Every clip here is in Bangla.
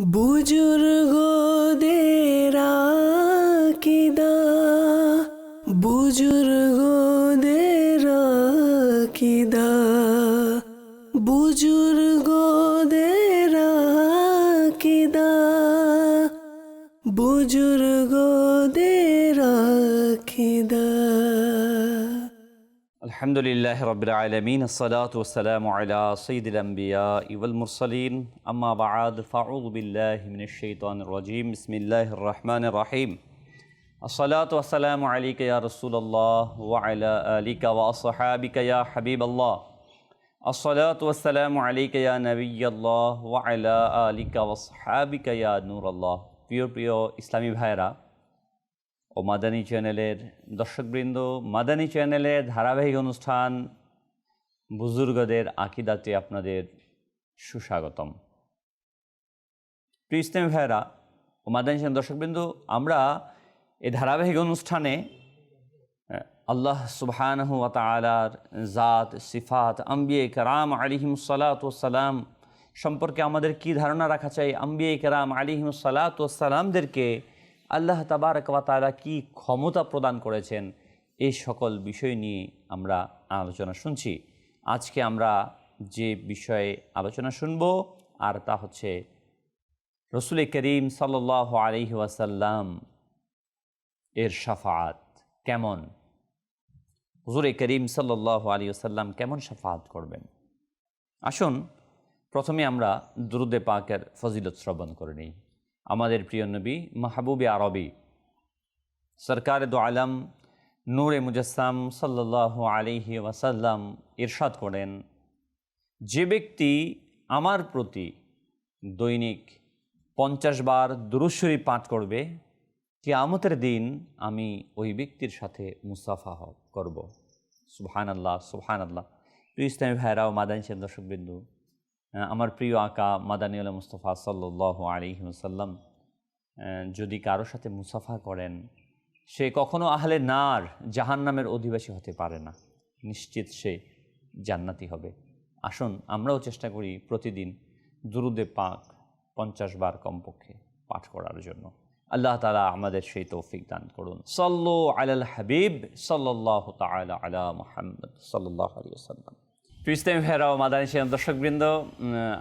বুজুর্গদের কিদা বুজুর্গদের কিদা বুজুর্গদের الحمد لله رب العالمين الصلاة والسلام على سيد الأنبياء والمرسلين أما بعد فأعوذ بالله من الشيطان الرجيم بسم الله الرحمن الرحيم الصلاة والسلام عليك يا رسول الله وعلى آلك وأصحابك يا حبيب الله الصلاة والسلام عليك يا نبي الله وعلى آلك وأصحابك يا نور الله প্রিয় প্রিয় ইসলামী ভাইরা ও মাদানী চ্যানেলের দর্শকবৃন্দ, মাদানী চ্যানেলের ধারাবাহিক অনুষ্ঠান বুজুর্গদের আকিদাতে আপনাদের সুস্বাগতম। প্রিয় ইসলামী ভাইরা ও মাদানী চ্যানেল দর্শকবৃন্দ, আমরা এই ধারাবাহিক অনুষ্ঠানে আল্লাহ সুবহানহু ওয়া তাআলার জাত, সিফাত, আম্বিয়ে কারাম আলিহিম সালাম সম্পর্কে আমাদের কি ধারণা রাখা চাই? আম্বিয়ে কারাম আলিহিম সালামদেরকে আল্লাহ তাবারক ওয়া তাআলা কি ক্ষমতা প্রদান করেছেন এই সকল বিষয় নিয়ে আমরা আলোচনা শুনছি। আজকে আমরা যে বিষয়ে আলোচনা শুনব, আর তা হচ্ছে রসুল করিম সাল্লাহ আলহি ওয়াসাল্লাম এর সাফাত কেমন? হুজুরে করিম সাল্লাহ আলী আসাল্লাম কেমন সাফাত করবেন? আসুন, প্রথমে আমরা দুরুদে পাকের ফজিলত শ্রবণ করে নিই। আমাদের প্রিয় নবী মাহবুবে আরবি। সরকার দো আলম নূরে মুজাসসাম সাল্লাহ আলিহি ওয়াসাল্লাম ইরশাদ করেন, যে ব্যক্তি আমার প্রতি দৈনিক পঞ্চাশ বার দুরুশ্বরী পাঠ করবে আমতের দিন আমি ওই ব্যক্তির সাথে মুসাফা করব। সুবহান আল্লাহ সুবহান আল্লাহ প্রিয় ইসলামী ভাইরা ও মাদানী দর্শকবিন্দু আমার প্রিয় আঁকা মাদানী আল্লাহ মুস্তফা সাল্লাহ আলিহি ওসাল্লাম যদি কারোর সাথে মুসাফা করেন, সে কখনো আহলে নার, জাহান্নামের অধিবাসী হতে পারে না। নিশ্চিত সে জান্নাতি হবে। আসুন, আমরাও চেষ্টা করি প্রতিদিন দুরুদে পাক পঞ্চাশ বার কমপক্ষে পাঠ করার জন্য। আল্লাহ তালা আমাদের সেই তৌফিক দান করুন। সল্লো আলাল হাবিব সাল্লাহ তালা আলা মোহাম্মদ সাল্লাহ আলী সাল্লাম প্রিস্তাম ভেরাও মাদানী সিয়াম দর্শকবৃন্দ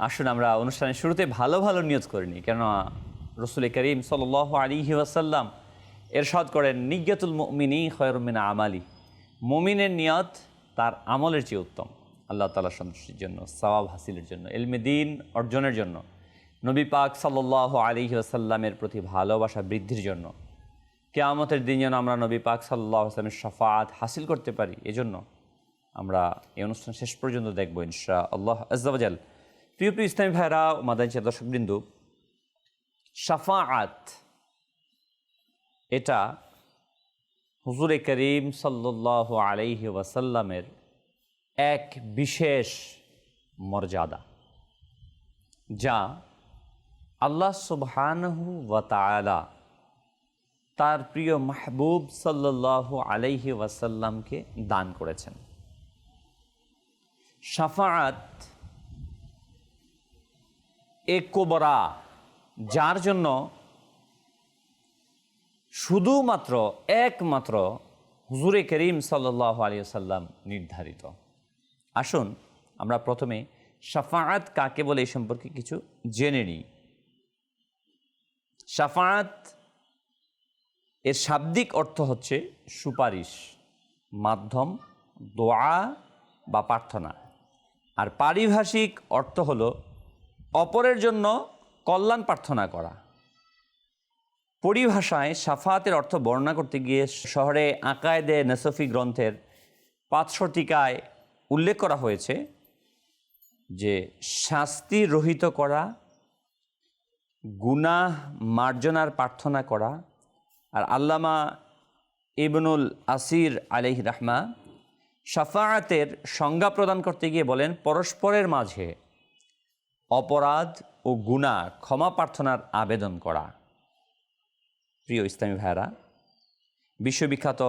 আসুন আমরা অনুষ্ঠানের শুরুতে ভালো ভালো নিয়ত করিনি কেননা রসুল করিম সাল আলী ওয়াসাল্লাম এরশাদ করেন নিজ্ঞাতুল মিনি খয়রমিন আমালি। মুমিনের নিয়ত তার আমলের চেয়ে উত্তম। আল্লাহ তালা সন্তুষ্টির জন্য, সওয়াব হাসিলের জন্য এলমে দিন অর্জনের জন্য। নবী পাক সাল্লাহ আলী আসাল্লামের প্রতি ভালোবাসা বৃদ্ধির জন্য। কেয়ামতের দিন যেন আমরা নবী পাক সাল্লাহ আসলামের শফাত হাসিল করতে পারি, এজন্য আমরা এই অনুষ্ঠান শেষ পর্যন্ত দেখব ইনশা আল্লাহ আজাল প্রিয় প্রিয় ইসলামী ভাইরা মাদানী দর্শকবৃন্দু, শাফাআত, এটা হুজুরে করিম সাল্লাহ আলাইহি ওয়াসাল্লামের এক বিশেষ মর্যাদা, যা আল্লাহ সুবহানহু ওয়া তাআলা তার প্রিয় মাহবুব সাল্লাহ আলাইহি ওয়াসাল্লামকে দান করেছেন। শাফাআত এ কোবরা, যার জন্য শুধুমাত্র, একমাত্র হুজুরে করিম সাল্লাহ আলিয়া সাল্লাম নির্ধারিত। আসুন, আমরা প্রথমে শাফাআত কাকে বলে এই সম্পর্কে কিছু জেনে নিই। শাফাআত এর শাব্দিক অর্থ হচ্ছে সুপারিশ, মাধ্যম, দোয়া বা প্রার্থনা। আর পারিভাষিক অর্থ হলো অপরের জন্য কল্যাণ প্রার্থনা করা। পরিভাষায় সাফাতের অর্থ বর্ণনা করতে গিয়ে শহরে আকায়দে নেসফি গ্রন্থের পাঁচশো টিকায় উল্লেখ করা হয়েছে যে শাস্তি রহিত করা, গুনাহ মার্জনার প্রার্থনা করা, আর আল্লামা ইবনুল আসির আলিহ রাহমা সাফায়াতের সংজ্ঞা প্রদান করতে গিয়ে বলেন, পরস্পরের মাঝে অপরাধ ও গুণা, ক্ষমা প্রার্থনার আবেদন করা। প্রিয় ইসলামী ভাইরা বিশ্ববিখ্যাত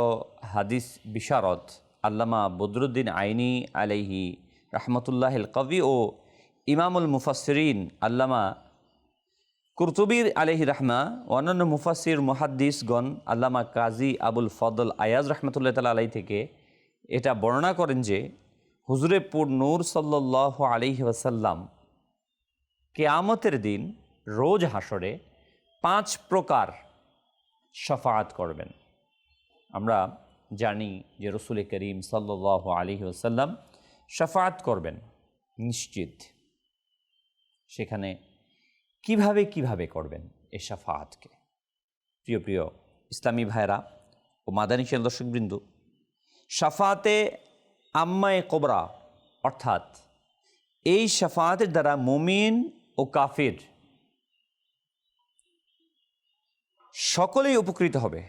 হাদিস বিশারদ আল্লামা বদরুদ্দিন আইনি আলাইহি রহমতুল্লাহ কবি ও ইমামুল মুফাসরিন আল্লামা কুরতুবির আলহি রাহমা অন্যান্য মুফাসির মুহাদ্দিসগণ আল্লামা কাজী আবুল ফদল আয়াজ রহমতুল্লাহ তালা আলাই থেকে এটা বর্ণনা করেন যে হুজুরেপুর নূর সাল্লাহ আলহি কেয়ামতের দিন রোজ হাসরে পাঁচ প্রকার শফাআত করবেন। আমরা জানি যে রসুল করিম সাল্লাহ আলহি ওসাল্লাম শফাআত করবেন নিশ্চিত। সেখানে কীভাবে কীভাবে করবেন এ শাফাআতকে? প্রিয় প্রিয় ইসলামী ভাইরা ও মাদানী সেল দর্শকবৃন্দু শাফাতে আম্মায় কোবরা, অর্থাৎ এই শাফাতের দ্বারা মুমিন ও কাফির সকলেই উপকৃত হবে।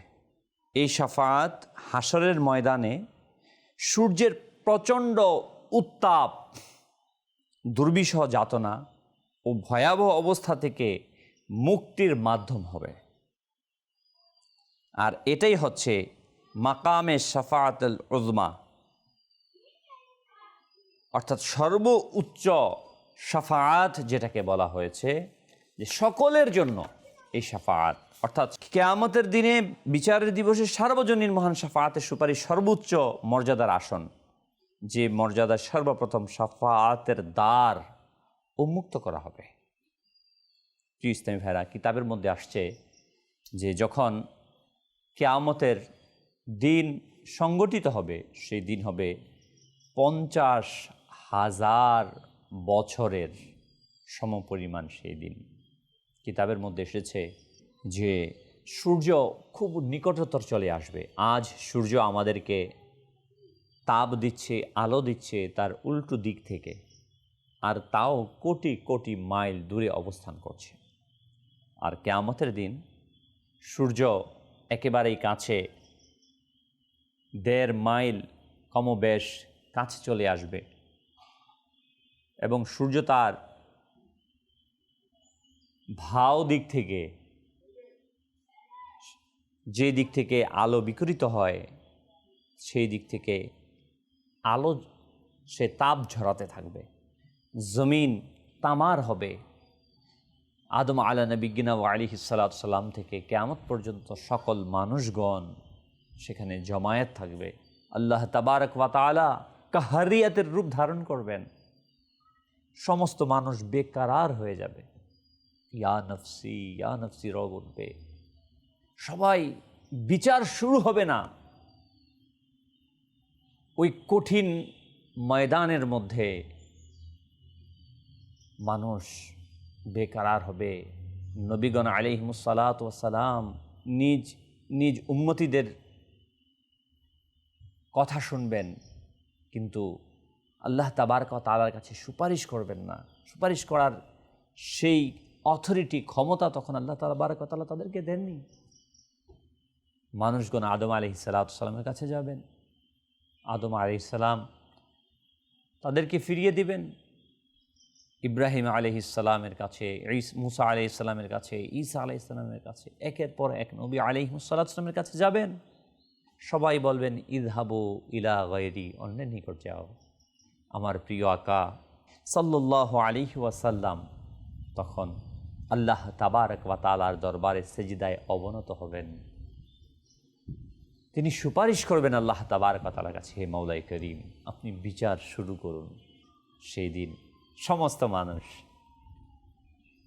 এই শাফাত হাসরের ময়দানে সূর্যের প্রচণ্ড উত্তাপ, দুর্বিষহ যাতনা ও ভয়াবহ অবস্থা থেকে মুক্তির মাধ্যম হবে। আর এটাই হচ্ছে মাকামে শাফাতুল উজমা অর্থাৎ সর্ব উচ্চ শাফাআত যেটাকে বলা হয়েছে, যে সকলের জন্য এই শাফাআত। অর্থাৎ কেয়ামতের দিনে বিচারের দিবসে সার্বজনীন মহান শাফাআতের সুপারিশ সর্বোচ্চ মর্যাদার আসন, যে মর্যাদা সর্বপ্রথম শাফাআতের দ্বার উন্মুক্ত করা হবে। প্রিয় ইসলামী ভাইরা, কিতাবের মধ্যে আসছে যে যখন কেয়ামতের দিন সংগঠিত হবে, সেই দিন হবে পঞ্চাশ হাজার বছরের সমপরিমাণ সেই দিন। কিতাবের মধ্যে এসেছে যে সূর্য খুব নিকটতর চলে আসবে। আজ সূর্য আমাদেরকে তাপ দিচ্ছে, আলো দিচ্ছে তার উল্টো দিক থেকে আর তাও কোটি কোটি মাইল দূরে অবস্থান করছে। আর কেয়ামতের দিন সূর্য একেবারেই কাছে দেড় মাইল কমবেশ কাছে চলে আসবে এবং সূর্য তার ভাও দিক থেকে, যে দিক থেকে আলো বিকৃত হয়, সেই দিক থেকে আলো সে তাপ ঝরাতে থাকবে। জমিন তামার হবে। আদম আলা নবিগিনা ও আলী সাল্লাম থেকে কেয়ামত পর্যন্ত সকল মানুষগণ সেখানে জমায়েত থাকবে। আল্লাহ তাবারক ওয়াতালা কাহারিয়াতের রূপ ধারণ করবেন। সমস্ত মানুষ বেকারার হয়ে যাবে। ইয়া নফসি ইয়া নফসি রব উঠবে। সবাই বিচার শুরু হবে না। ওই কঠিন ময়দানের মধ্যে মানুষ বেকারার হবে। নবীগণ আলিহিমসালাত ওসালাম নিজ নিজ উন্মতিদের কথা শুনবেন, কিন্তু আল্লাহ তাবার তালার কাছে সুপারিশ করবেন না। সুপারিশ করার সেই অথরিটি ক্ষমতা তখন আল্লাহ তালা তাদেরকে দেননি। মানুষগণ আদম আলি সালাতামের কাছে যাবেন। আদম আলি সালাম তাদেরকে ফিরিয়ে দিবেন। ইব্রাহিম আলহ কাছে মুসা আলি ইসলামের কাছে, ঈসা আলি ইসলামের কাছে, একের পর এক নবী আলিমসাল্লামের কাছে যাবেন। সবাই বলবেন ইদহাবু ইলা গৈরি অন্যের নিকট যাও। আমার প্রিয় আকা সাল্লাহ আলী ওয়াসাল্লাম তখন আল্লাহ তাবারক বা তালার দরবারে সেজিদায় অবনত হবেন। তিনি সুপারিশ করবেন আল্লাহ তাবারক তালার কাছে, হে মৌলাই করিম, আপনি বিচার শুরু করুন। সেই দিন সমস্ত মানুষ,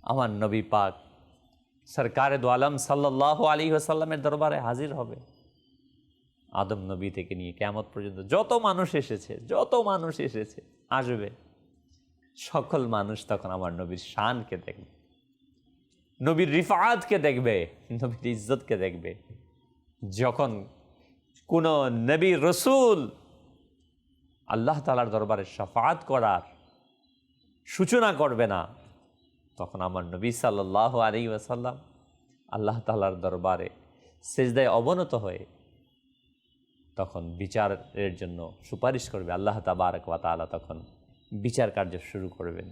আমার নবী পাক সরকারে দোয়ালম সাল্লাহ আলী ওয়াসাল্লামের দরবারে হাজির হবে। আদম নবী থেকে নিয়ে কেমত পর্যন্ত যত মানুষ এসেছে, যত মানুষ এসেছে, আসবে। সকল মানুষ তখন আমার নবীর শানকে দেখবে। নবীর রিফাতকে দেখবে, নবীর ইজ্জতকে দেখবে। যখন কোনো নবী রসুল আল্লাহ তালার দরবারে সাফাত করার সূচনা করবে না, তখন আমার নবী সাল্লাহ আলী ওয়াসাল্লাম আল্লাহ তালার দরবারে সেজদায় অবনত হয়ে তখন বিচারের জন্য সুপারিশ করবে। আল্লাহ তাবারক ওয়া তালা তখন বিচার কার্য শুরু করবেন।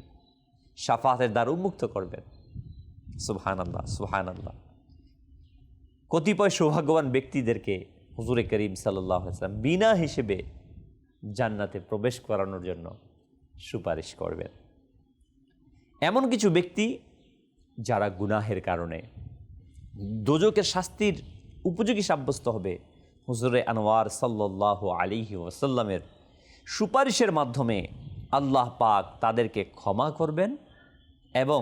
সাফাতের দ্বার উন্মুক্ত করবেন। সুবহান আল্লাহ সুবহান আল্লাহ কতিপয় সৌভাগ্যবান ব্যক্তিদেরকে হুজুরে করিম সাল্লাম বিনা হিসেবে জান্নাতে প্রবেশ করানোর জন্য সুপারিশ করবেন। এমন কিছু ব্যক্তি যারা গুনাহের কারণে দোজকের শাস্তির উপযোগী সাব্যস্ত হবে হুজুরে আনোয়ার সাল্লাহ আলিহি ওয়াসাল্লামের সুপারিশের মাধ্যমে আল্লাহ পাক তাদেরকে ক্ষমা করবেন এবং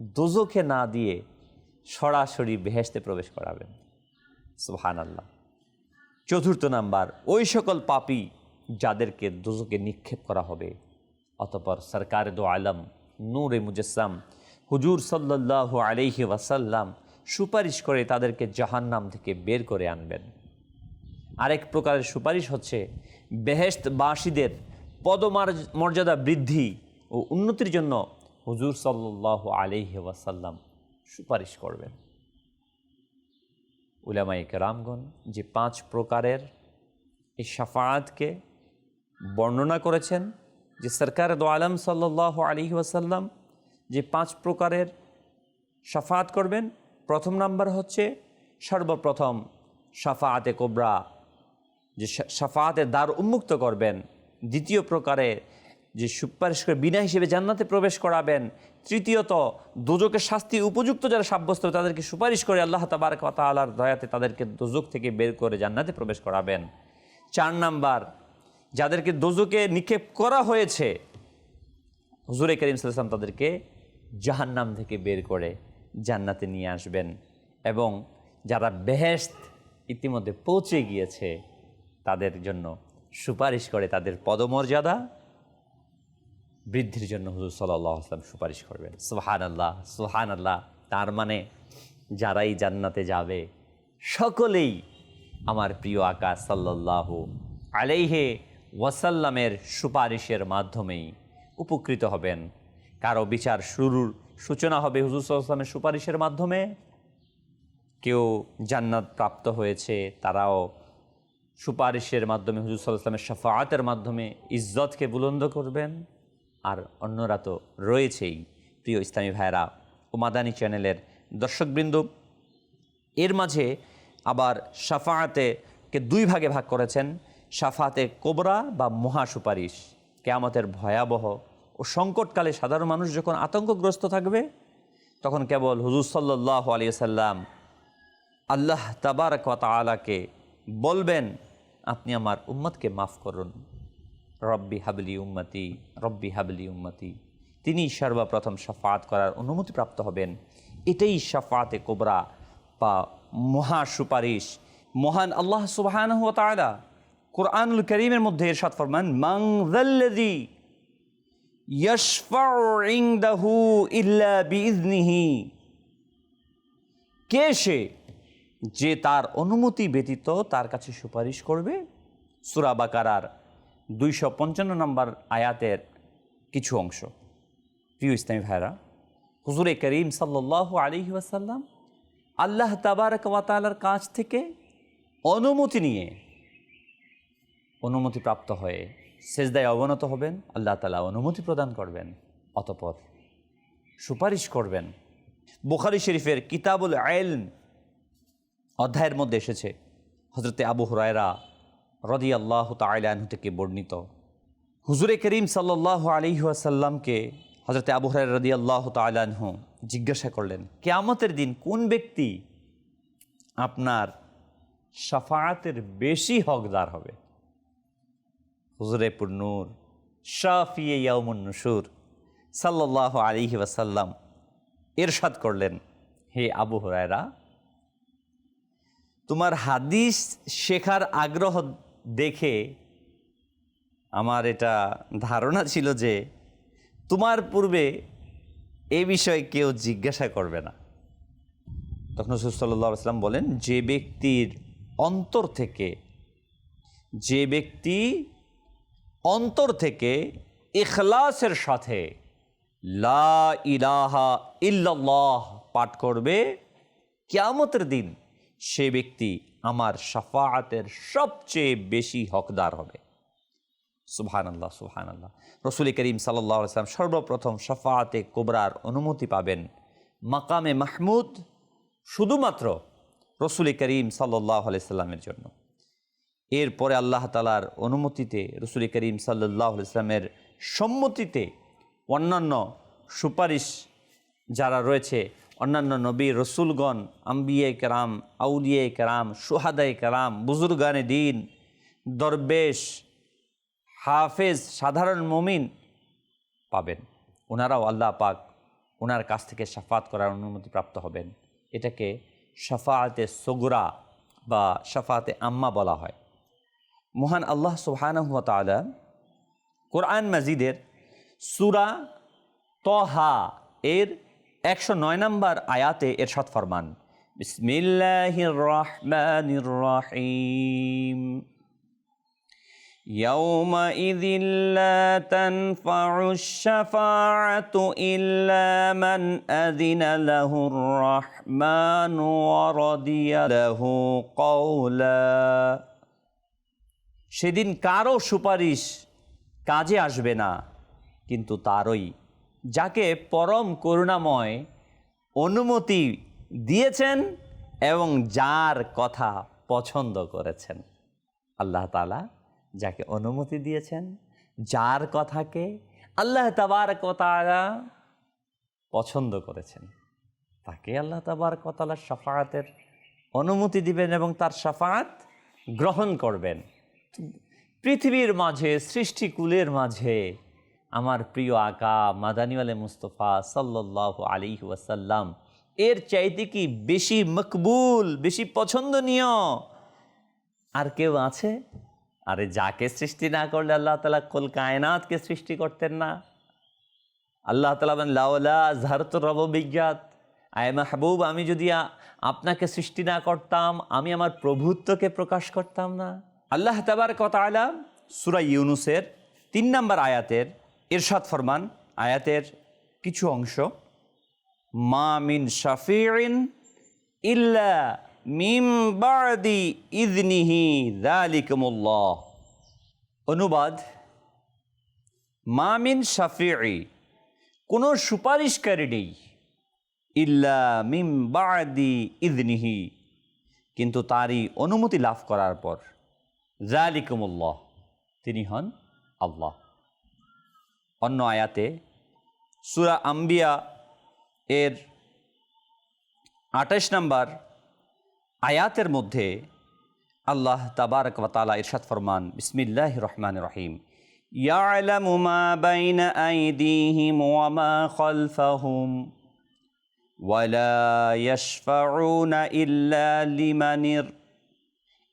দোজকে না দিয়ে সরাসরি বেহেশতে প্রবেশ করাবেন। সুহান আল্লাহ চতুর্থ নাম্বার, ওই সকল পাপি যাদেরকে দোজকে নিক্ষেপ করা হবে, অতপর সরকার দো আলম, নূরে মুজস্সাম হুজুর সাল্লাহ আলহি ওয়াসাল্লাম সুপারিশ করে তাদেরকে জাহান্নাম থেকে বের করে আনবেন। আরেক প্রকারের সুপারিশ হচ্ছে বেহেস্ত বাসীদের পদমার- মর্যাদা বৃদ্ধি ও উন্নতির জন্য হুজুর সাল্লাহ আলহি ওয়াসাল্লাম সুপারিশ করবেন। উলামাই কেরামগণ যে পাঁচ প্রকারের এই সাফায়াতকে বর্ণনা করেছেন, যে সরকার দো আলম সাল্লাহ আলী ওয়াসাল্লাম যে পাঁচ প্রকারের সাফাত করবেন, প্রথম নাম্বার হচ্ছে সর্বপ্রথম সাফাতে কোবরা যে সাফাতের দ্বার উন্মুক্ত করবেন। দ্বিতীয় প্রকারে যে সুপারিশ করে বিনা হিসেবে জান্নাতে প্রবেশ করাবেন। তৃতীয়ত দোজকের শাস্তি উপযুক্ত যারা সাব্যস্ত তাদেরকে সুপারিশ করে আল্লাহ ওয়া তাআলার দয়াতে তাদেরকে দোজক থেকে বের করে জান্নাতে প্রবেশ করাবেন। চার নাম্বার, যাদেরকে দোজকে নিক্ষেপ করা হয়েছে, হুজুরে করিম সাল্লাম তাদেরকে জাহান্নাম থেকে বের করে জান্নাতে নিয়ে আসবেন। এবং যারা বেহেস্ত ইতিমধ্যে পৌঁছে গিয়েছে তাদের জন্য সুপারিশ করে, তাদের পদমর্যাদা বৃদ্ধির জন্য হুজুর সাল্লাহ আসলাম সুপারিশ করবেন। সোহান আল্লাহ সোহান আল্লাহ তার মানে যারাই জান্নাতে যাবে, সকলেই আমার প্রিয় আকাশ সাল্লাহ আলাইহে ওয়াসাল্লামের সুপারিশের মাধ্যমেই উপকৃত হবেন। কারও বিচার শুরুর সূচনা হবে হুজুর সাল্লামের সুপারিশের মাধ্যমে। কেউ জান্নাত প্রাপ্ত হয়েছে, তারাও সুপারিশের মাধ্যমে, হুজুর সাল্লাহ ইসলামের সাফায়াতের মাধ্যমে ইজ্জতকে বুলন্দ করবেন। আর অন্যরা তো রয়েছেই। প্রিয় ইসলামী ভাইরা ও মাদানী চ্যানেলের দর্শকবৃন্দ, এর মাঝে আবার সাফায়াতে কে দুই ভাগে ভাগ করেছেন। সাফাতে কোবরা বা মহা সুপারিশ। কেয়ামতের ভয়াবহ ও সংকটকালে সাধারণ মানুষ যখন আতঙ্কগ্রস্ত থাকবে, তখন কেবল হুজুর সাল্লাহ আলিয়া সাল্লাম আল্লাহ তাবারক বলবেন আপনি আমার উম্মতকে মাফ করুন। রব্বি হাবলি উম্মতি, রব্বি হাবলি উম্মতি। তিনি সর্বপ্রথম সাফাত করার অনুমতি প্রাপ্ত হবেন। এটাই সাফাতে কোবরা বা মহা সুপারিশ। মহান আল্লাহ সুবহানাহু ওয়া তাআলা কোরআনুল করিমের মধ্যে এরশাদ ফরমান, মান ইনদাহু ইল্লা বিইذনিহি কে সে যে তার অনুমতি ব্যতীত তার কাছে সুপারিশ করবে। সুরা বাকারার দুইশো পঞ্চান্ন নম্বর আয়াতের কিছু অংশ। প্রিয় ইসলামী ভাইরা হুজুরে করিম সাল্লাহ আলিহি ওয়াসাল্লাম আল্লাহ তাবারক ওয়াতালার কাছ থেকে অনুমতি নিয়ে অনুমতি প্রাপ্ত হয়ে সেজদায় অবনত হবেন, আল্লাহ তালা অনুমতি প্রদান করবেন, অতপর সুপারিশ করবেন। বুখারি শরীফের কিতাবুল আইলম অধ্যায়ের মধ্যে এসেছে হজরতে আবু হুরায়রা রদি আল্লাহ তাইলানহু থেকে বর্ণিত। হুজুরে করিম সাল্লাহ আলিহাসাল্লামকে হজরতে আবু হরাই রদি আল্লাহ তাইলানহু জিজ্ঞাসা করলেন, কেয়ামতের দিন কোন ব্যক্তি আপনার সাফায়াতের বেশি হকদার হবে? হুজুরে পুরনুর শাফিয়ে সাল্লাহ আলিহি ওয়াসাল্লাম এরশাদ করলেন, হে আবু হুরায়রা তোমার হাদিস শেখার আগ্রহ দেখে আমার এটা ধারণা ছিল যে তোমার পূর্বে এ বিষয়ে কেউ জিজ্ঞাসা করবে না। তখন রসুল্লাহ আসলাম বলেন, যে ব্যক্তির অন্তর থেকে, যে ব্যক্তি অন্তর থেকে এখলাসের সাথে লা ইলাহা ইল্লাল্লাহ পাঠ করবে, কিয়ামতের দিন সে ব্যক্তি আমার সাফায়াতের সবচেয়ে বেশি হকদার হবে। সুবহান আল্লাহ সুবহান আল্লাহ রসুল করিম সাল্লাহ আসলাম সর্বপ্রথম সাফায়াতে কোবরার অনুমতি পাবেন মাকামে মাহমুদ শুধুমাত্র রসুল করিম সাল্লাহ আলাইসাল্লামের জন্য। এরপরে আল্লাহ তালার অনুমতিতে রসুল করিম সাল্লাহ ইসলামের সম্মতিতে অন্যান্য সুপারিশ যারা রয়েছে অন্যান্য নবী, রসুলগণ, আম্বিয়ে কেরাম, আউলিয়ে কেরাম, সুহাদায় কেরাম, বুজুর্গানে দিন, দরবেশ, হাফেজ, সাধারণ মমিন পাবেন। ওনারাও আল্লাহ পাক ওনার কাছ থেকে সাফাত করার অনুমতি প্রাপ্ত হবেন। এটাকে সাফাতে সগুরা বা সাফাতে আম্মা বলা হয়। মহান আল্লাহ সুবহানাহু ওয়া তাআলা কোরআন মাজিদের সুরা তহা এর একশো নয় নম্বর আয়াতে এরশাদ ফরমান বিসমিল্লাহির রহমানির রহিম يومئذ لا تنفع الشفاعة إلا من أذن له الرحمن ورضي له قولا সেদিন কারো সুপারিশ কাজে আসবে না কিন্তু তারই যাকে পরম করুণাময় অনুমতি দিয়েছেন এবং যার কথা পছন্দ করেছেন। আল্লাহ তালা যাকে অনুমতি দিয়েছেন, যার কথাকে আল্লাহ তাবার তাআলা পছন্দ করেছেন। তাকে আল্লাহ তাবার কতালার সাফায়াতের অনুমতি দিবেন এবং তার সাফায়াত গ্রহণ করবেন। পৃথিবীর মাঝে, সৃষ্টিকুলের মাঝে আমার প্রিয় আকা মাদানিওয়ালে মুস্তফা সাল্লাহ আলী ওয়াসাল্লাম, এর চাইতে কি বেশি মকবুল, বেশি পছন্দনীয়? আর কেউ আছে? আরে যাকে সৃষ্টি না করলে আল্লাহ তালা কল কায়নাতকে সৃষ্টি করতেন না। আল্লাহ তালা লাউলা ঝারত রব বিজ্ঞাত আয় মাহবুব, আমি যদি আপনাকে সৃষ্টি না করতাম, আমি আমার প্রভুত্বকে প্রকাশ করতাম না। আল্লাহ তাবার কথা আলাম সুরা ইউনুসের তিন নম্বর আয়াতের ইরশাদ ফরমান, আয়াতের কিছু অংশ, মা মিন শাফিরিন ইল্লা মিম বাদি ইদনিহি দালিকুমুল্লাহ অনুবাদ মামিন শাফিঈ, কোনো সুপারিশকারী নেই, ইল্লা মিম বাদি ইদনিহি কিন্তু তারই অনুমতি লাভ করার পর জালিকুমুল্লাহ তিনি হন আল্লাহ। অন্য আয়াতে সুরা আম্বিয়া এর আঠাশ নম্বর আয়াতের মধ্যে আল্লাহ তাবারক ওয়াতালা ইরশাদ ফরমান বিসমিল্লাহ রহমান রহিম يعلم ما بين أيديهم وما خلفهم ولا يشفعون إلا لمن ار-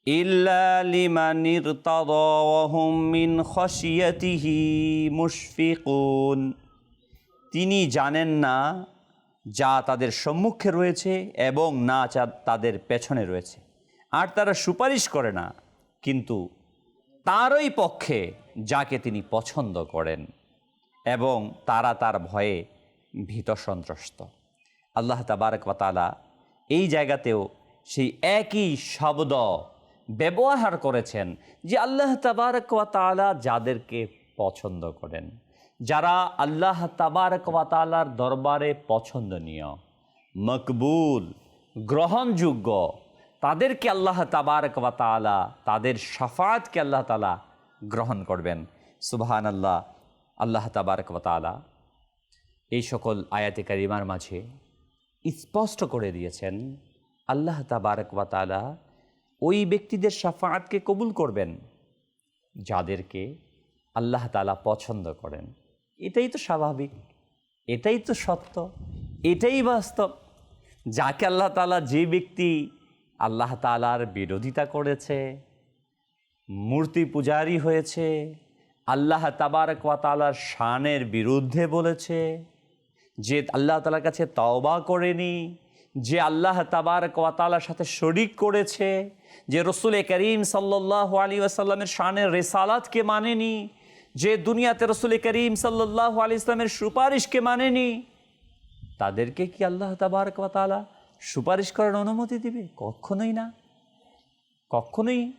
إلا لمن ارتضى وهم من خشيته مشفقون তিনি জানেন না যা তাদের সম্মুখে রয়েছে এবং না যা তাদের পেছনে রয়েছে আর তারা সুপারিশ করে না কিন্তু তারই পক্ষে যাকে তিনি পছন্দ করেন এবং তারা তার ভয়ে ভীত সন্ত্রস্ত আল্লাহ তাবারক তাআলা এই জায়গাতেও সেই একই শব্দ ব্যবহার করেছেন যে আল্লাহ তাবারক তাআলা যাদেরকে পছন্দ করেন। যারা আল্লাহ তাবারক তাআলার দরবারে পছন্দনীয়, মকবুল, গ্রহণযোগ্য, তাদেরকে আল্লাহ তাবারক তাআলা, তাদের সাফাতকে আল্লাহ তাআলা গ্রহণ করবেন। সুবহান আল্লাহ আল্লাহ তাবারক তাআলা এই সকল আয়াতে কারিমার মাঝে স্পষ্ট করে দিয়েছেন, আল্লাহ তাবারক তাআলা ওই ব্যক্তিদের সাফায়াতকে কবুল করবেন, যাদেরকে আল্লাহ তালা পছন্দ করেন। এটাই তো স্বাভাবিক, এটাই তো সত্য, এটাই বাস্তব। যাকে আল্লাহ তাআলা যে ব্যক্তি আল্লাহ তালার বিরোধিতা করেছে, মূর্তি পূজারি হয়েছে, আল্লাহ তাবারক ওয়া শানের বিরুদ্ধে বলেছে, যে আল্লাহ তালার কাছে তওবা করেনি, যে আল্লাহ তাবারক ওয়া তাআলার সাথে শরিক করেছে যে রসুল করিম সাল্লাহ আলী আসাল্লামের শানের রেসালাতকে মানেনি, যে দুনিয়াতে রসুল করিম সাল্লাহ আলী ইসলামের সুপারিশকে মানেনি, তাদেরকে কি আল্লাহ তাবারক ওয়া সুপারিশ করার অনুমতি দিবে? কখনোই না। কখনোই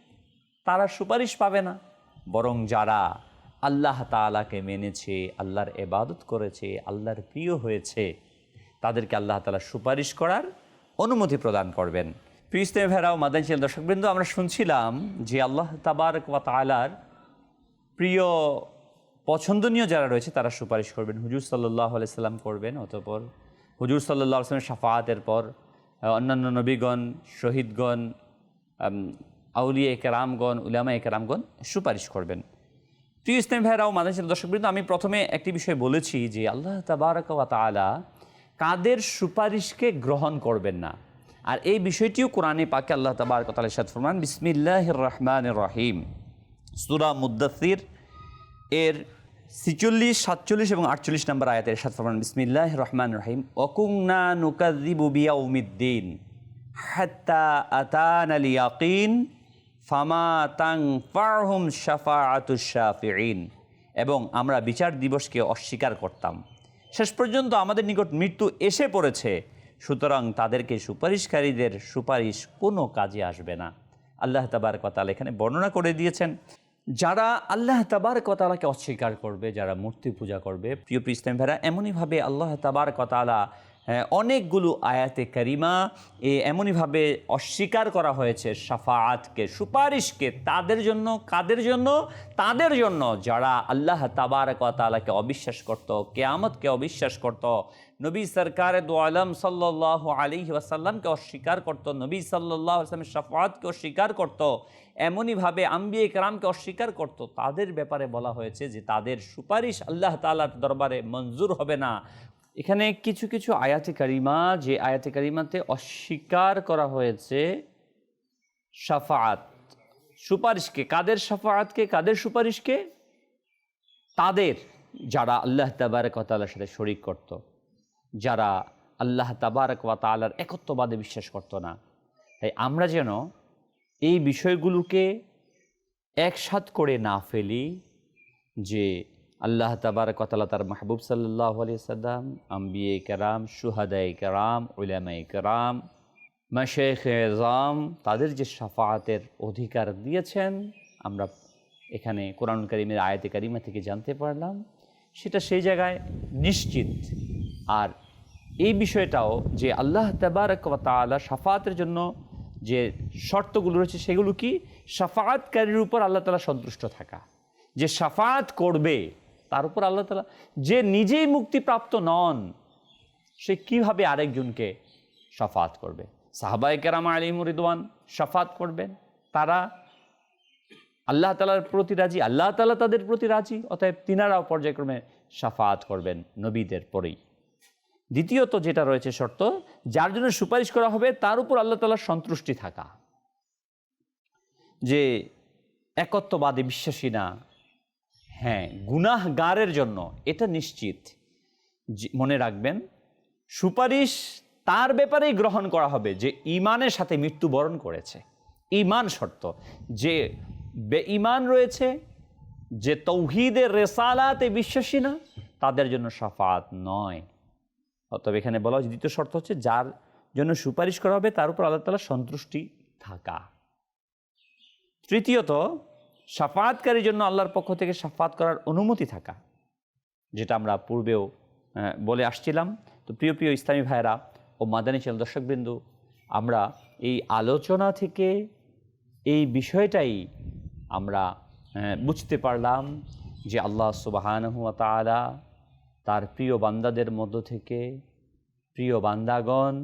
তারা সুপারিশ পাবে না। বরং যারা আল্লাহ তাআলাকে মেনেছে, আল্লাহর এবাদত করেছে, আল্লাহর প্রিয় হয়েছে, তাদেরকে আল্লাহ তাআলা সুপারিশ করার অনুমতি প্রদান করবেন। প্রিস্তে ভেরাও মাদানশীল দর্শকবৃন্দ। আমরা শুনছিলাম যে আল্লাহ তাবারক ওয়া তাআলার প্রিয়, পছন্দনীয় যারা রয়েছে, তারা সুপারিশ করবেন। হুজুর সাল্লাহ সাল্লাম করবেন, অতপর হুজুর সাল্লাহ আসলামের সাফায়াতের পর অন্যান্য নবীগণ, শহীদগণ আউলিয়া একরামগণ, উলামা একরামগণ সুপারিশ করবেন। প্রিয় ইসলাম ভাইরাও মাদাসিন দর্শকবৃন্দ, আমি প্রথমে একটি বিষয় বলেছি যে আল্লাহ তাবারক ওয়া তাআলা কাদের সুপারিশকে গ্রহণ করবেন না। আর এই বিষয়টিও কোরআনে পাকে আল্লাহ ওয়া তাআলা সাদ ফরমান বিসমিল্লাহির রহমানির রহিম। সুরা মুদ্দাসির এর ছিচল্লিশ, সাতচল্লিশ এবং আটচল্লিশ নম্বর আয়াতের সাদ ফরমান বিসমিল্লাহ রহমান রহিম। অকুংনা নুকাদিবু উমিদ্দিন এবং আমরা বিচার দিবসকে অস্বীকার করতাম। শেষ পর্যন্ত আমাদের নিকট মৃত্যু এসে পড়েছে। সুতরাং তাদেরকে সুপারিশকারীদের সুপারিশ কোনো কাজে আসবে না। আল্লাহ তাবার কথাল এখানে বর্ণনা করে দিয়েছেন, যারা আল্লাহ তাবার কতালাকে অস্বীকার করবে, যারা মূর্তি পূজা করবে, প্রিয় ইসলাম ভাইরা, এমনইভাবে আল্লাহ তাবার কতালা অনেকগুলো আয়াতে কারিমা, এ এমনইভাবে অস্বীকার করা হয়েছে সাফাআতকে সুপারিশকে তাদের জন্য, কাদের জন্য? তাদের জন্য। যারা আল্লাহ তাবার কতালাকে অবিশ্বাস করত কেয়ামতকে অবিশ্বাস করত নবী সরকার দো আলম সাল্লাহ আলী ওয়াসাল্লামকে অস্বীকার করত, নবী সাল্লাহ আসলামের সাফাতকে অস্বীকার করত, এমনইভাবে আম্বিয়ে কালামকে অস্বীকার করত। তাদের ব্যাপারে বলা হয়েছে যে তাদের সুপারিশ আল্লাহ তালার দরবারে মঞ্জুর হবে না। এখানে কিছু কিছু আয়াতে কারিমা, যে আয়াতে কারিমাতে অস্বীকার করা হয়েছে সাফাত সুপারিশকে, কাদের সাফাতকে কাদের সুপারিশকে? তাদের, যারা আল্লাহ তাবারক ওয়া তাআলার সাথে শরিক করত। যারা আল্লাহ তাবারক ওয়া তাআলার একত্ববাদে বিশ্বাস করত না। তাই আমরা যেন এই বিষয়গুলোকে একসাথ করে না ফেলি যে আল্লাহ তাবারক তাআলা তার মাহবুব সাল্লাহ আলি সাল্লাম আম্বিয়ে কেরাম সুহাদাই কারাম উলামাই কেরাম মাশেখ এজাম তাদের যে সাফায়াতের অধিকার দিয়েছেন, আমরা এখানে কোরআন করিমের আয়াতে কারিমা থেকে জানতে পারলাম। সেটা সেই জায়গায় নিশ্চিত। আর এই বিষয়টাও যে আল্লাহ তাবারক ওয়া তাআলা সাফায়াতের জন্য যে শর্তগুলো রয়েছে, সেগুলো কি? সাফায়াতকারীর উপর আল্লাহ তালা সন্তুষ্ট থাকা। যে সাফায়াত করবে, তার উপর আল্লাহ তালা যে নিজেই মুক্তিপ্রাপ্ত নন, সে কীভাবে আরেকজনকে সাফাত করবে? সাহাবাই কেরামা আলিম রিদওয়ান সাফাত করবেন? তারা আল্লাহ তালার প্রতি রাজি? আল্লাহ তালা তাদের প্রতি রাজি? অতএব তিনারাও পর্যায়ক্রমে সাফাত করবেন নবীদের পরেই। দ্বিতীয়ত যেটা রয়েছে শর্ত, যার জন্য সুপারিশ করা হবে, তার উপর আল্লাহ তালার সন্তুষ্টি থাকা। যে একত্ববাদে বিশ্বাসী না হ্যাঁ গুনাহগারের জন্য, এটা নিশ্চিত। মনে রাখবেন, সুপারিশ তার ব্যাপারেই গ্রহণ করা হবে যে ইমানের সাথে মৃত্যুবরণ করেছে। ইমান শর্ত, যে বে বেঈমান রয়েছে, যে তৌহিদের রেসালাতে বিশ্বাসী না, তাদের জন্য সাফাত নয়। অতএব এখানে বলা হচ্ছে দ্বিতীয় শর্ত হচ্ছে যার জন্য সুপারিশ করা হবে, তার উপর আল্লাহ তালা সন্তুষ্টি থাকা। তৃতীয়ত সাফাতকারীর জন্য আল্লাহর পক্ষ থেকে সাফাত করার অনুমতি থাকা, যেটা আমরা পূর্বেও বলে আসছিলাম। তো প্রিয় প্রিয় ইসলামী ভাইরা ও মাদানী চ্যানেল দর্শকবৃন্দু, আমরা এই আলোচনা থেকে এই বিষয়টাই আমরা বুঝতে পারলাম যে আল্লাহ সুবাহানহু তাআলা তার প্রিয় বান্দাদের মধ্য থেকে। প্রিয় বান্দাগণ,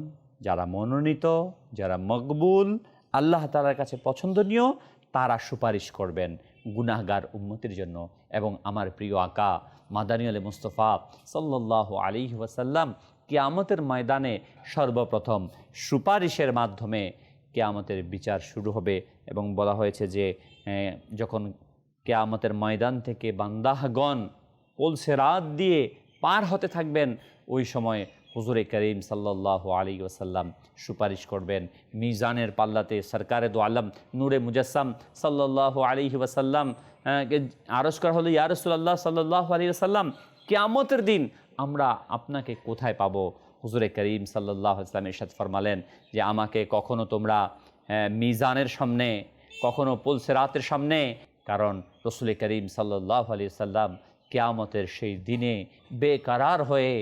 যারা মনোনীত, যারা মকবুল, আল্লাহ তালার কাছে পছন্দনীয়, তারা সুপারিশ করবেন গুনাহগার উন্মতির জন্য। এবং আমার প্রিয় আকা, মাদানী আলী মুস্তফা সাল্লাহ আলী ওয়াসাল্লাম কেয়ামতের ময়দানে সর্বপ্রথম সুপারিশের মাধ্যমে কেয়ামতের বিচার শুরু হবে। এবং বলা হয়েছে যে যখন কেয়ামতের ময়দান থেকে বান্দাহগণ পলসে রাত দিয়ে পার হতে থাকবেন, ওই সময় হুজুরে করিম সাল্লাহ আলী ওসাল্লাম সুপারিশ করবেন। মিজানের পাল্লাতে সরকারে দো আলম নূরে মুজাসম সাল্লাহ আলী ওসাল্লাম আরজ করা হলো ইয়ারসুল্লাহ সাল্লাহ আলী ওসাল্লাম কেয়ামতের দিন আমরা আপনাকে কোথায় পাবো? হুজুরে করিম সাল্লাহ ইসলাম ইরশাদ ফরমালেন যে, আমাকে কখনো তোমরা মিজানের সামনে, কখনো পুলসেরাতের সামনে, কারণ রসুল করিম সাল্লাহ আলী সাল্লাম কেয়ামতের সেই দিনে বেকারার হয়ে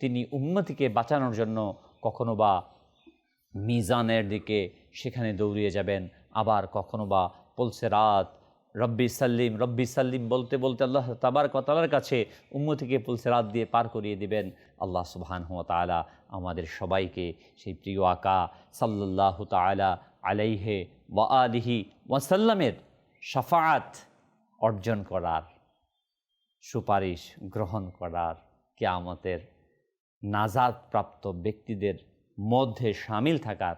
তিনি উন্নতিকে বাঁচানোর জন্য কখনো বা মিজানের দিকে সেখানে দৌড়িয়ে যাবেন, আবার কখনো বা পলসেরাত রব্বি সাল্লিম রব্বি সাল্লিম বলতে বলতে আল্লাহ তাবার কতালার কাছে উম্মতিকে পুলসেরাত দিয়ে পার করিয়ে দিবেন। আল্লাহ সুবহান হুয়া তালা আমাদের সবাইকে সেই প্রিয় আকা সাল্লাহ তালা আলাইহে ওয়া আলিহি ওয়াসাল্লামের সাফায়াত অর্জন করার সুপারিশ গ্রহণ করার কেয়ামতের নাজাদ প্রাপ্ত ব্যক্তিদের মধ্যে সামিল থাকার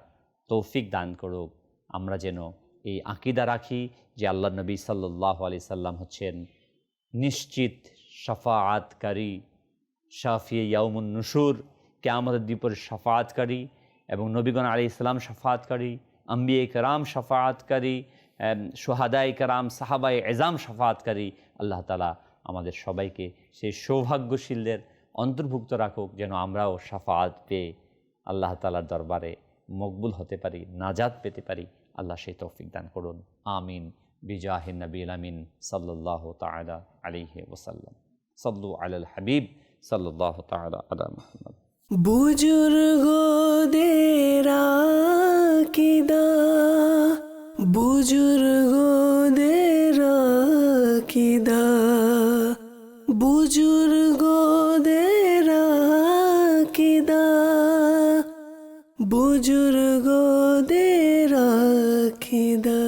তৌফিক দান করুক। আমরা যেন এই আকিদা রাখি যে আল্লাহ নবী সাল্লাহ আলি সাল্লাম হচ্ছেন নিশ্চিত সাফাআতকারী শাফিয়ে ইয়াউমুন নুসুর কেয়ামতের দ্বীপের সাফাআতকারী এবং নবীগণ আলী ইসলাম সাফাআতকারী আম্বিয়ে কারাম সাফাআতকারী সোহাদাই কারাম সাহাবাই এজাম সাফাআতকারী আল্লাহ তালা আমাদের সবাইকে সেই সৌভাগ্যশীলদের অন্তর্ভুক্ত রাখুক যেন আমরাও সাফাআত পেয়ে আল্লাহ তালার দরবারে মকবুল হতে পারি নাজাদ পেতে পারি। আল্লাহ সেই তৌফিক দান করুন। আমিন। বিজাহিন নবীল আমিন সাল্লাহ তালা আলিহে ওসাল্লাম সাল্লু আল হাবিব সাল্লাহ তালা আলা মোহাম্মদ। বুজুর্গদের আকিদা বুজুর্গদের আকিদা। বুজুর্গদের কিদা? বুজুর্গদের আকিদা